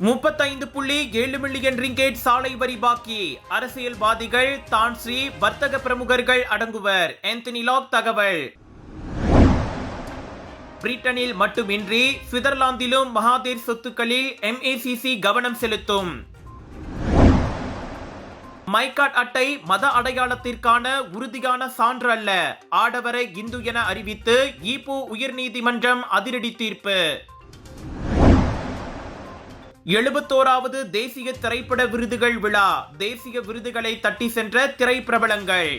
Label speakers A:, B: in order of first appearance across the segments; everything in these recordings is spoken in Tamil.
A: முப்பத்தைந்து புள்ளி ஏழு மில்லியன் ரிங்கேட் சாலை வரி பாக்கி. அரசியல்வாதிகள் தான்ஸ்ரீ வர்த்தக பிரமுகர்கள் அடங்குவர். ஆந்தனி லாக் தகவல். பிரிட்டனில் மட்டுமின்றி சுவிட்சர்லாந்திலும் மகாதீர் சொத்துக்களில் எம்ஏசிசி கவனம் செலுத்தும். மைகாட் அட்டை மத அடையாளத்திற்கான உறுதியான சான்று அல்ல. ஆடவரை இந்து என அறிவித்து ஈபு உயர்நீதிமன்றம் அதிரடி தீர்ப்பு. எழுபத்தோராவது தேசிய திரைப்பட விருதுகள் விழா. தேசிய விருதுகளை தட்டி சென்ற திரைப்பிரபலங்கள்.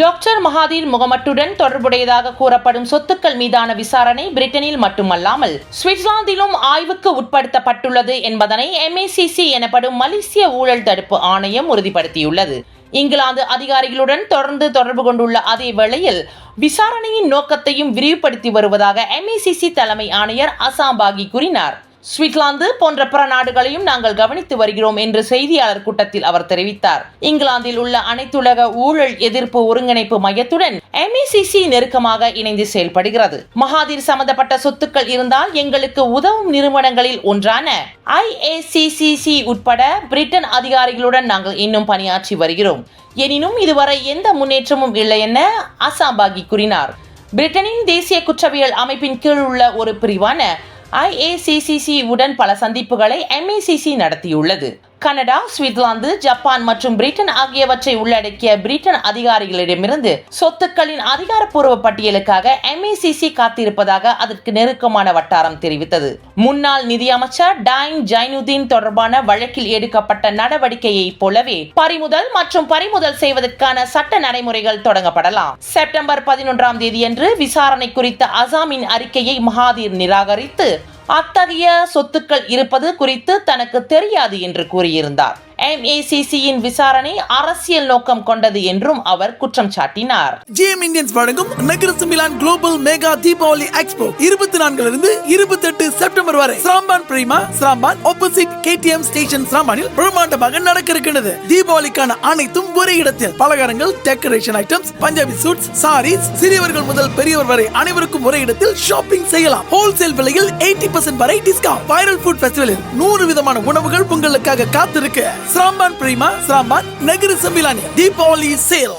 B: டாக்டர் மகாதீர் முகமட்டுடன் தொடர்புடையதாக கூறப்படும் சொத்துக்கள் மீதான விசாரணை பிரிட்டனில் மட்டுமல்லாமல் சுவிட்சர்லாந்திலும் ஆய்வுக்கு உட்படுத்தப்பட்டுள்ளது என்பதனை எம்ஏசிசி எனப்படும் மலேசிய ஊழல் தடுப்பு ஆணையம் உறுதிப்படுத்தியுள்ளது. இங்கிலாந்து அதிகாரிகளுடன் தொடர்ந்து தொடர்பு கொண்டுள்ள அதே வேளையில் விசாரணையின் நோக்கத்தையும் விரிவுபடுத்தி வருவதாக எம்இசிசி தலைமை ஆணையர் அசாம்பாகி கூறினார். சுவிட்லாந்து போன்ற பிற நாடுகளையும் நாங்கள் கவனித்து வருகிறோம் என்று செய்தியாளர் கூட்டத்தில் அவர் தெரிவித்தார். இங்கிலாந்தில் உள்ள அனைத்துலக ஊழல் எதிர்ப்பு ஒருங்கிணைப்பு மையத்துடன் எம்இசிசி நெருக்கமாக இணைந்து செயல்படுகிறது. மகாதீர் சம்பந்தப்பட்ட சொத்துக்கள் இருந்தால் எங்களுக்கு உதவும் நிறுவனங்களில் ஒன்றான ஐஏசிசிசி உட்பட பிரிட்டன் அதிகாரிகளுடன் நாங்கள் இன்னும் பணியாற்றி வருகிறோம். எனினும் இதுவரை எந்த முன்னேற்றமும் இல்லை என அசாம்பாகி கூறினார். பிரிட்டனின் தேசிய குற்றவியல் அமைப்பின் கீழ் உள்ள ஒரு பிரிவான ஐஏசிசிசி உடன் பல சந்திப்புகளை எம்ஏசிசி நடத்தியுள்ளது. கனடா சுவிட்சர்லாந்து ஜப்பான் மற்றும் பிரிட்டன் ஆகியவற்றை உள்ளடக்கிய பிரிட்டன் அதிகாரிகளிடமிருந்து சொத்துக்களின் அதிகாரப்பூர்வ பட்டியலுக்காக எம்ஏசிசி காத்திருப்பதாக அதற்கு நெருக்கமான வட்டாரம் தெரிவித்தது. முன்னாள் நிதியமைச்சர் டைன் ஜைனுதீன் தொடர்பான வழக்கில் எடுக்கப்பட்ட நடவடிக்கையைப் போலவே பறிமுதல் மற்றும் பறிமுதல் செய்வதற்கான சட்ட நடைமுறைகள் தொடங்கப்படலாம். செப்டம்பர் பதினொன்றாம் தேதியன்று விசாரணை குறித்த அசாமின் அறிக்கையை மகாதீர் நிராகரித்து அத்தகைய சொத்துக்கள் இருப்பது குறித்து தனக்கு தெரியாது என்று கூறியிருந்தார். எம்ஏசிசியின் விசாரணை அரசியல் நோக்கம் கொண்டது என்றும் அவர் குற்றம் சாட்டினார்.
C: ஜிஎம் இந்தியன்ஸ் வழங்கும் நகரசு மிலான் குளோபல் மெகா தீபாவளி எக்ஸ்போ இருபத்தி நான்கிலிருந்து இருபத்தி எட்டு செப்டம்பர் வரை சாம்பான் பிரிமா சாம்பான் ஆப்போசிட் கேடிஎம் ஸ்டேஷன் சாம்பானில் பிரம்மாண்டமாக நடக்க இருக்கின்றது தீபாவளிக்கான அனைத்தும் ஒரே இடத்தில். பலகாரங்கள் decoration items Punjabi suits saris சிறியவர்கள் முதல் பெரியவர் வரை அனைவருக்கும் ஒரே இடத்தில் ஷாப்பிங் செய்யலாம். ஹோல்சேல் விலையில் எயிட்டி பர்சன்ட் வரை டிஸ்கவுண்ட் வைரல் ஃபுட் ஃபெஸ்டிவலில் நூறு விதமான உணவுகள் உங்களுக்காக காத்திருக்கு. சாம்பான் பிரிமா சாம்பான் நகர சம்பிலானி. தீபாவளி சேல்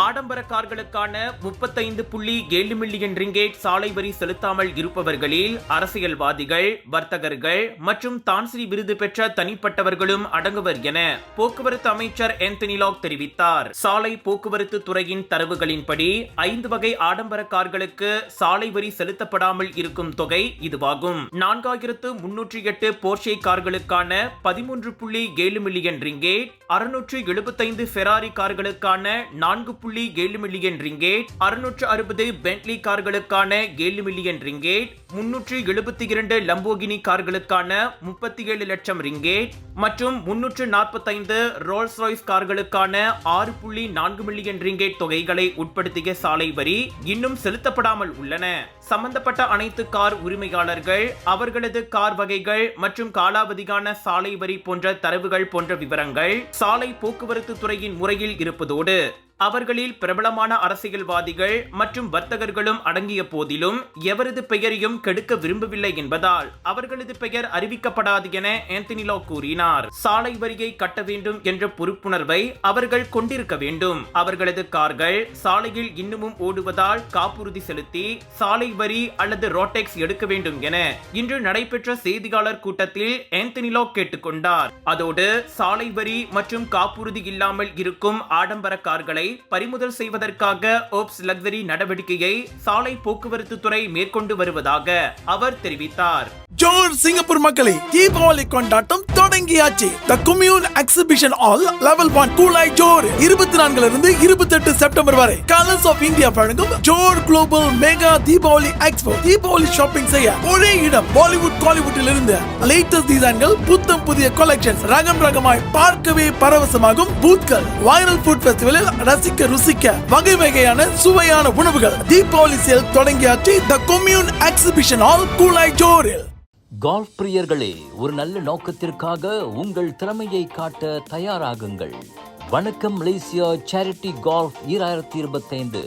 A: ஆடம்பர கார்களுக்கான முப்பத்தைந்து புள்ளி ஏழு மில்லியன் ரிங்கேட் சாலை வரி செலுத்தாமல் இருப்பவர்களில் அரசியல்வாதிகள் வர்த்தகர்கள் மற்றும் தான்ஸ்ரீ விருது பெற்ற தனிப்பட்டவர்களும் அடங்குவர் என போக்குவரத்து அமைச்சர் என்தனிலாக் தெரிவித்தார். சாலை போக்குவரத்து துறையின் தரவுகளின்படி ஐந்து வகை ஆடம்பர கார்களுக்கு சாலை வரி செலுத்தப்படாமல் இருக்கும் தொகை இதுவாகும். நான்காயிரத்து முன்னூற்றி எட்டு போர்ஷே கார்களுக்கான பதிமூன்று புள்ளி ஏழு மில்லியன் ரிங்கேட் அறுநூற்று எழுபத்தைந்து ஃபெராரி கார்களுக்கான நான்கு புள்ளி ஏழு மில்லியன் ரிங்கேட் அறுநூற்று அறுபது பென்ட்லி கார்களுக்கான ஏழு மில்லியன் ரிங்கேட் முன்னூற்று எழுபத்தி இரண்டு லம்போகினி கார்களுக்கான முப்பத்தி ஏழு லட்சம் ரிங்கேட் மற்றும் முன்னூற்று நாற்பத்தைந்து ரோல்ஸ் ராய்ஸ் கார்களுக்கான ஆறு புள்ளி நான்கு மில்லியன் ரிங்கேட் தொகைகளை உட்படுத்திய சாலை வரி இன்னும் செலுத்தப்படாமல் உள்ளன. சம்பந்தப்பட்ட அனைத்து கார் உரிமையாளர்கள் அவர்களது கார் வகைகள் மற்றும் காலாவதியான சாலை வரி போன்ற தரவுகள் போன்ற விவரங்கள் சாலை போக்குவரத்து துறையின் முறையில் இருப்பதோடு அவர்களில் பிரபலமான அரசியல்வாதிகள் மற்றும் வர்த்தகர்களும் அடங்கிய போதிலும் எவரது பெயரையும் கெடுக்க விரும்பவில்லை என்பதால் அவர்களது பெயர் அறிவிக்கப்படாது என ஆந்தனி கூறினார். சாலை வரியை கட்ட வேண்டும் என்ற பொறுப்புணர்வை அவர்கள் கொண்டிருக்க வேண்டும். அவர்களது கார்கள் சாலையில் இன்னமும் ஓடுவதால் காப்புறுதி செலுத்தி சாலை வரி அல்லது ரோட்டெக்ஸ் எடுக்க வேண்டும் என இன்று நடைபெற்ற செய்தியாளர் கூட்டத்தில் ஆந்தனி கேட்டுக்கொண்டார். அதோடு சாலை வரி மற்றும் காப்புறுதி இல்லாமல் இருக்கும் ஆடம்பர கார்களை பறிமுதல் செய்வதற்காக ஓப்ஸ் லக்ஸரி நடவடிக்கையை சாலை போக்குவரத்து துறை மேற்கொண்டு வருவதாக அவர் தெரிவித்தார்.
C: ஜோர் சிங்கப்பூர் மக்களை தீபாவளி கொண்டாட்டம் தொடங்கியாச்சு. The commune exhibition hall level one Kulai Johor இருபத்தி நான்குல இருந்து இருபத்தி எட்டு செப்டம்பர் வரை கலர்ஸ் ஆஃப் இந்தியா வழங்கும் Johor global mega Deepavali expo Deepavali shopping செய்ய ஒரே இடம் பாலிவுட் காலிவுட்டில் இருந்து லேட்டஸ்ட் டிசைன்கள் புத்தம் புதிய கலெக்ஷன் ரகம் ரகமாய் பார்க்கவே பரவசமாகும் பூத்கள். வைரல் ஃபுட் ஃபெஸ்டிவலில் ரசிக்க ருசிக்க வகை வகையான சுவையான உணவுகள். தீபாவளி சேல் தொடங்கியாச்சு. The commune exhibition hall Kulai ஜோரில்
D: golf பிரியர்களே ஒரு நல்ல நோக்கத்திற்காக உங்கள் திறமையை காட்ட தயாராகுங்கள். வணக்கம் மலேசியா சேரிட்டி கால்ஃப் ஈராயிரத்தி இருபத்தைந்து.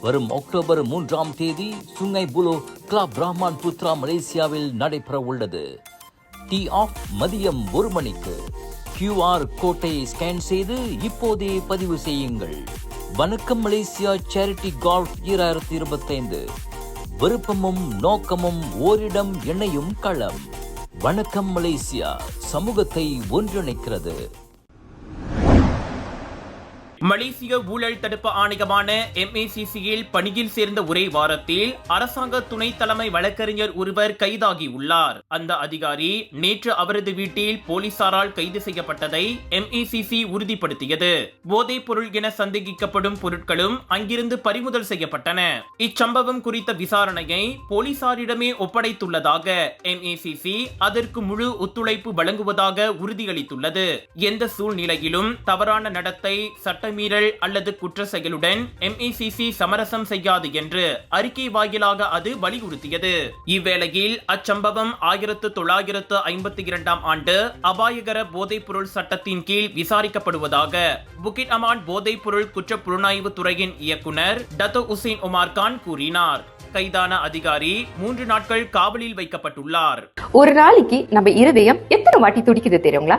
D: வரும் அக்டோபர் மூன்றாம் தேதி Sungai Buloh club Rahman Putra மலேசியாவில் நடைபெற உள்ளது டி ஆஃப் மதியம் ஒரு மணிக்கு. கியூஆர் கோட்டை ஸ்கேன் செய்து இப்போதே பதிவு செய்யுங்கள். வணக்கம் மலேசியா சேரிட்டி கால்ஃப் ஈராயிரத்தி இருபத்தைந்து. விருப்பமும் நோக்கமும் ஓரிடம் இணையும் களம். வணக்கம் மலேசியா சமூகத்தை ஒன்றிணைக்கிறது.
A: மலேசிய ஊழல் தடுப்பு ஆணையமான எம்ஏசிசியில் பணியில் சேர்ந்த ஒரே வாரத்தில் அரசாங்க துணை தலைமை வழக்கறிஞர் ஒருவர் கைதாகி உள்ளார் அந்த அதிகாரி நேற்று அவரது வீட்டில் போலீசாரால் கைது செய்யப்பட்டதை எம்ஏசிசி உறுதிப்படுத்தியது. போதைப் பொருள் என சந்தேகிக்கப்படும் பொருட்களும் அங்கிருந்து பறிமுதல் செய்யப்பட்டன. இச்சம்பவம் குறித்த விசாரணையை போலீசாரிடமே ஒப்படைத்துள்ளதாக எம்ஏசிசி அதற்கு முழு ஒத்துழைப்பு வழங்குவதாக உறுதியளித்துள்ளது. எந்த சூழ்நிலையிலும் தவறான நடத்தை சட்ட சட்டமீறல் அல்லது குற்ற செயலுடன் எம்இசிசி சமரசம் செய்யாது என்று அறிக்கை வாயிலாக அது வலியுறுத்தியது. இவ்வேளையில் அச்சம்பவம் ஆயிரத்து தொள்ளாயிரத்து ஐம்பத்தி இரண்டாம் ஆண்டு அபாயகர போதைப்பொருள் சட்டத்தின் கீழ் விசாரிக்கப்படுவதாக புகிட் அமான் போதைப்பொருள் குற்ற புலனாய்வு துறையின் இயக்குனர் டத்து உசேன் உமார் கான் கூறினார். கைதான அதிகாரி மூன்று நாட்கள் காவலில் வைக்கப்பட்டுள்ளார்.
E: ஒரு நாளைக்கு நம்ம இருதயம் எத்தனை வாட்டி துடிக்குது தெரியுங்களா?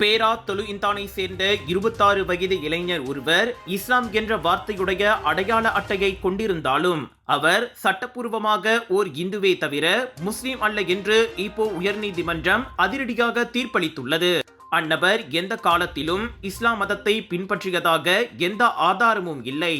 A: பேரா தொழு இந்தானை சேர்ந்த இருபத்தாறு வயது இளைஞர் ஒருவர் இஸ்லாம் என்ற வார்த்தையுடைய அடையாள அட்டையை கொண்டிருந்தாலும் அவர் சட்டப்பூர்வமாக ஓர் இந்துவே தவிர முஸ்லிம் அல்ல என்று இப்போ உயர்நீதிமன்றம் அதிரடியாக தீர்ப்பளித்துள்ளது. அந்நபர் எந்த காலத்திலும் இஸ்லாம் மதத்தை பின்பற்றியதாக எந்த ஆதாரமும் இல்லை.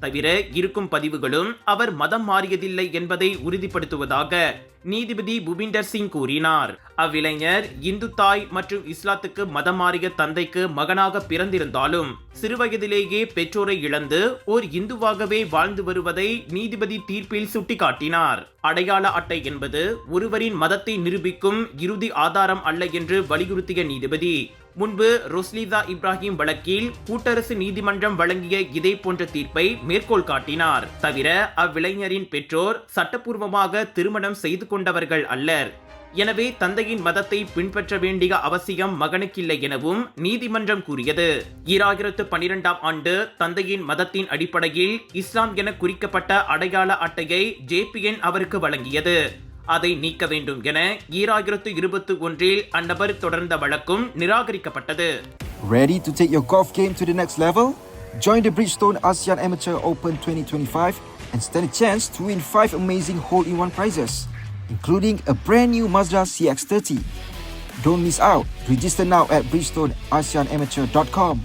A: தவிர இருக்கும் பதிவுகளும் அவர் மதம் மாறியதில்லை என்பதை உறுதிப்படுத்துவதாக நீதிபதி புபிண்டர் சிங் கூறினார். அவ்விளைஞர் இந்து தாய் மற்றும் இஸ்லாத்துக்கு மதம் மாறிய தந்தைக்கு மகனாக பிறந்திருந்தாலும் சிறுவயதிலேயே பெற்றோரை இழந்து ஓர் இந்துவாகவே வாழ்ந்து வருவதை நீதிபதி தீர்ப்பில் சுட்டிக்காட்டினார். அடையாள அட்டை என்பது ஒருவரின் மதத்தை நிரூபிக்கும் இறுதி ஆதாரம் அல்ல என்று வலியுறுத்திய நீதிபதி. முன்பு ரொஸ்லிதா இப்ராஹிம் வழக்கில் கூட்டரசு நீதிமன்றம் வழங்கிய இதே போன்ற தீர்ப்பை மேற்கோள் காட்டினார். தவிர அவ்விளைஞரின் பெற்றோர் சட்டப்பூர்வமாக திருமணம் செய்து கொண்டவர்கள் அல்லர். எனவே தந்தையின் மதத்தை பின்பற்ற வேண்டிய அவசியம் மகனுக்கில்லை எனவும் நீதிமன்றம் கூறியது. ஈராயிரத்து பனிரெண்டாம் ஆண்டு தந்தையின் மதத்தின் அடிப்படையில் இஸ்லாம் என குறிக்கப்பட்ட அடையாள அட்டையை ஜேபிஎன் அவருக்கு வழங்கியது. அதை நீக்க வேண்டும் என ஈராயிரத்து இருபத்தி ஒன்றில் அந்நபர் தொடர்ந்த வழக்கும் நிராகரிக்கப்பட்டது.
F: Ready to take your golf game to the next level? Join the Bridgestone ASEAN Amateur Open 2025 and stand a chance to win 5 amazing hole-in-one prizes, including a brand new Mazda CX-30. Don't miss out. Register now at bridgestoneaseanamateur.com.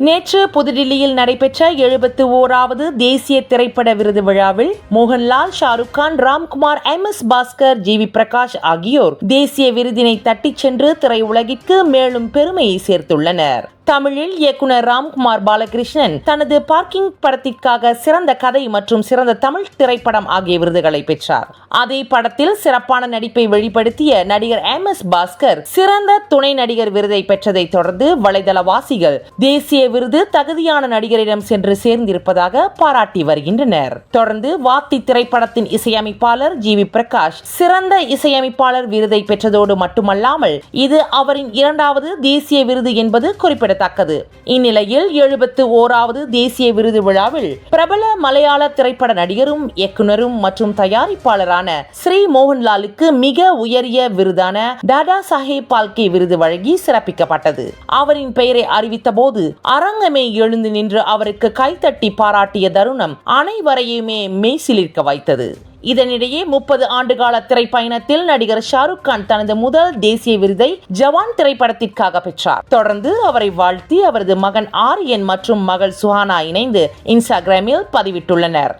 B: நேற்று புதுடில்லியில் நடைபெற்ற எழுபத்து ஓராவது தேசிய திரைப்பட விருது விழாவில் Mohanlal Shahrukh Khan Ramkumar M S Bhaskar G V Prakash ஆகியோர் தேசிய விருதினை தட்டிச் சென்று திரையுலகிற்கு மேலும் பெருமையை சேர்த்துள்ளனர் தமிழில் இயக்குனர் ராம்குமார் பாலகிருஷ்ணன் தனது பார்க்கிங் படத்திற்காக சிறந்த கதை மற்றும் சிறந்த தமிழ் திரைப்படம் ஆகிய விருதுகளை பெற்றார். அதே படத்தில் சிறப்பான நடிப்பை வெளிப்படுத்திய நடிகர் எம். எஸ். பாஸ்கர் சிறந்த துணை நடிகர் விருதை பெற்றதை தொடர்ந்து வலைதளவாசிகள் தேசிய விருது தகுதியான நடிகரிடம் சென்று சேர்ந்திருப்பதாக பாராட்டி வருகின்றனர். தொடர்ந்து வாத்தி திரைப்படத்தின் இசையமைப்பாளர் ஜி. வி. பிரகாஷ் சிறந்த இசையமைப்பாளர் விருதை பெற்றதோடு மட்டுமல்லாமல் இது அவரின் இரண்டாவது தேசிய விருது என்பது குறிப்பிடத்தக்கது. குறிப்பிடத்தக்கது. இந்நிலையில் எழுபத்து ஓராவது தேசிய விருது விழாவில் பிரபல மலையாள திரைப்பட நடிகரும் இயக்குனரும் மற்றும் தயாரிப்பாளரான ஸ்ரீ மோகன்லாலுக்கு மிக உயரிய விருதான டாடா சாஹேப் பால்கே விருது வழங்கி சிறப்பிக்கப்பட்டது. அவரின் பெயரை அறிவித்த போது அரங்கமே எழுந்து நின்று அவருக்கு கைத்தட்டி பாராட்டிய தருணம் அனைவரையுமே மெய்சிலிருக்க வைத்தது. இதனிடையே முப்பது ஆண்டுகால திரைப்பயணத்தில் நடிகர் ஷாருக் கான் தனது முதல் தேசிய விருதை ஜவான் திரைப்படத்திற்காக பெற்றார். தொடர்ந்து அவரை வாழ்த்தி அவரது மகன் ஆரியன் மற்றும் மகள் சுஹானா இணைந்து இன்ஸ்டாகிராமில் பதிவிட்டுள்ளனர்.